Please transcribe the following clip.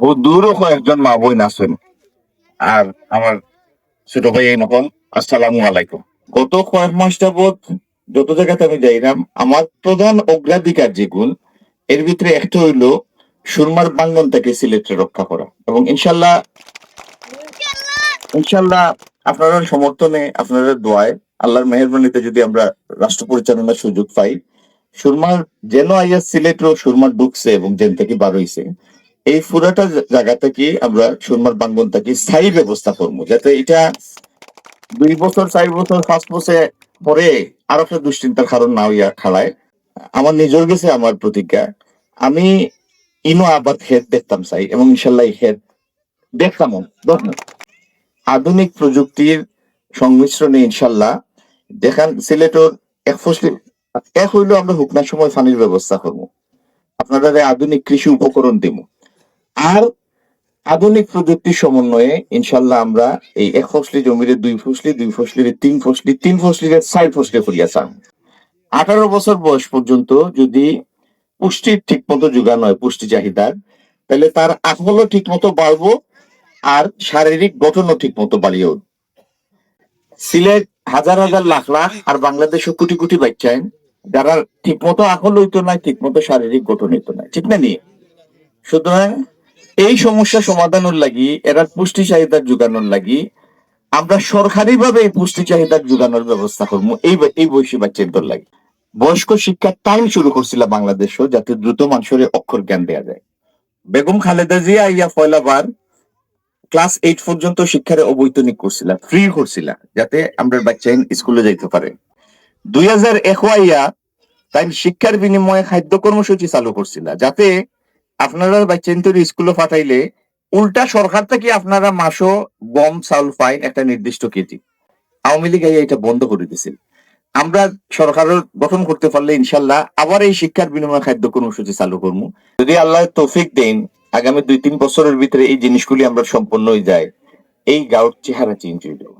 বহু দূরও কয়েকজন মা বোন আছেন। আর আমার ছোট ভাই এই নকল আলাইকুম। গত কয়েক মাস যত জায়গাতে আমি যাইলাম আমার প্রধান অগ্রাধিকার এর ভিতরে একটা হইল সুরমার বাঙ্গন থেকে সিলেটে রক্ষা করা। এবং ইনশাল্লাহ ইনশাল্লাহ আপনারা সমর্থনে, আপনাদের দোয়ায়, আল্লাহর মেহরবানিতে যদি আমরা রাষ্ট্র পরিচালনার সুযোগ পাই, সুরমার যেন আইয়া সিলেটও সুরমার ঢুকছে এবং জেন থেকে বার হইছে এই পুরাটা জায়গা থেকে আমরা সুরমার বাঙ্গন থেকে স্থায়ী ব্যবস্থা করব? যাতে এটা দুই বছর, চার বছর, পাঁচ বছর পরে আর একটা দুশ্চিন্তার কারণ না হইয়া খাড়ায় আমার নিজের গেছে আমার প্রতিজ্ঞা। আমি ইনো আবার হেড দেখতাম চাই এবং ইনশাল্লাহ হেড দেখতাম। আধুনিক প্রযুক্তির সংমিশ্রণে ইনশাল্লাহ দেখান সিলেটর এক ফসলি এক হইলেও আমরা হুকনার সময় পানির ব্যবস্থা করব। আপনারা আধুনিক কৃষি উপকরণ দিব। আর আধুনিক প্রযুক্তির সমন্বয়ে ইনশাল্লাহ আমরা এই এক ফসলি জমিরে দুই ফসলি, দুই ফসলির তিন ফসলি, তিন ফসলির চার ফসলি করিয়া চান। আঠারো বছর বয়স পর্যন্ত যদি পুষ্টির ঠিক মতো যোগান হয়, পুষ্টি চাহিদার, তাহলে তার আকলও ঠিক মতো বাড়বো আর শারীরিক গঠনও ঠিক মতো বাড়িয়ে সিলেট হাজার হাজার লাখ লাখ আর বাংলাদেশও কোটি কোটি বাচ্চায় যারা ঠিক মতো আকল হইতো না ঠিক মতো শারীরিক গঠন হইতো না। ঠিক না নিয়ে সুতরাং এই সমস্যা সমাধানের লাগি, এরা পুষ্টি চাহিদার যোগানোর লাগি, আমরা সরকারি ভাবে এই পুষ্টি চাহিদার যোগানোর ব্যবস্থা করব। এই এই বয়সী বাচ্চাদের লাগি। বয়স্ক শিক্ষার টাইম শুরু করছিল বাংলাদেশও, যাতে দ্রুত মানুষের অক্ষর জ্ঞান দেওয়া যায়। বেগম খালেদা জিয়া ইয়া পয়লাবার ক্লাস এইট পর্যন্ত শিক্ষারে অবৈতনিক করছিল ফ্রি করছিল যাতে আমরা বাচ্চা স্কুলে যাইতে পারে। দুই হাজার তাই শিক্ষার বিনিময়ে খাদ্য কর্মসূচি চালু করছিল যাতে আপনারা বাচ্চাদের স্কুলে পাঠাইলে উল্টা সরকার থেকে আপনারা মাসও গম চাউল পায় একটা নির্দিষ্ট কেজি। আওয়ামী লীগ এটা বন্ধ করে দিছিল আমরা সরকারের গঠন করতে পারলে ইনশাল্লাহ আবার এই শিক্ষার বিনিময়ে খাদ্য কর্মসূচি চালু করব। যদি আল্লাহ তৌফিক দেন, আগামী দুই তিন বছরের ভিতরে এই জিনিসগুলি আমরা সম্পন্ন হয়ে যায় এই গাঁর চেহারা চেঞ্জ হয়ে যাবে।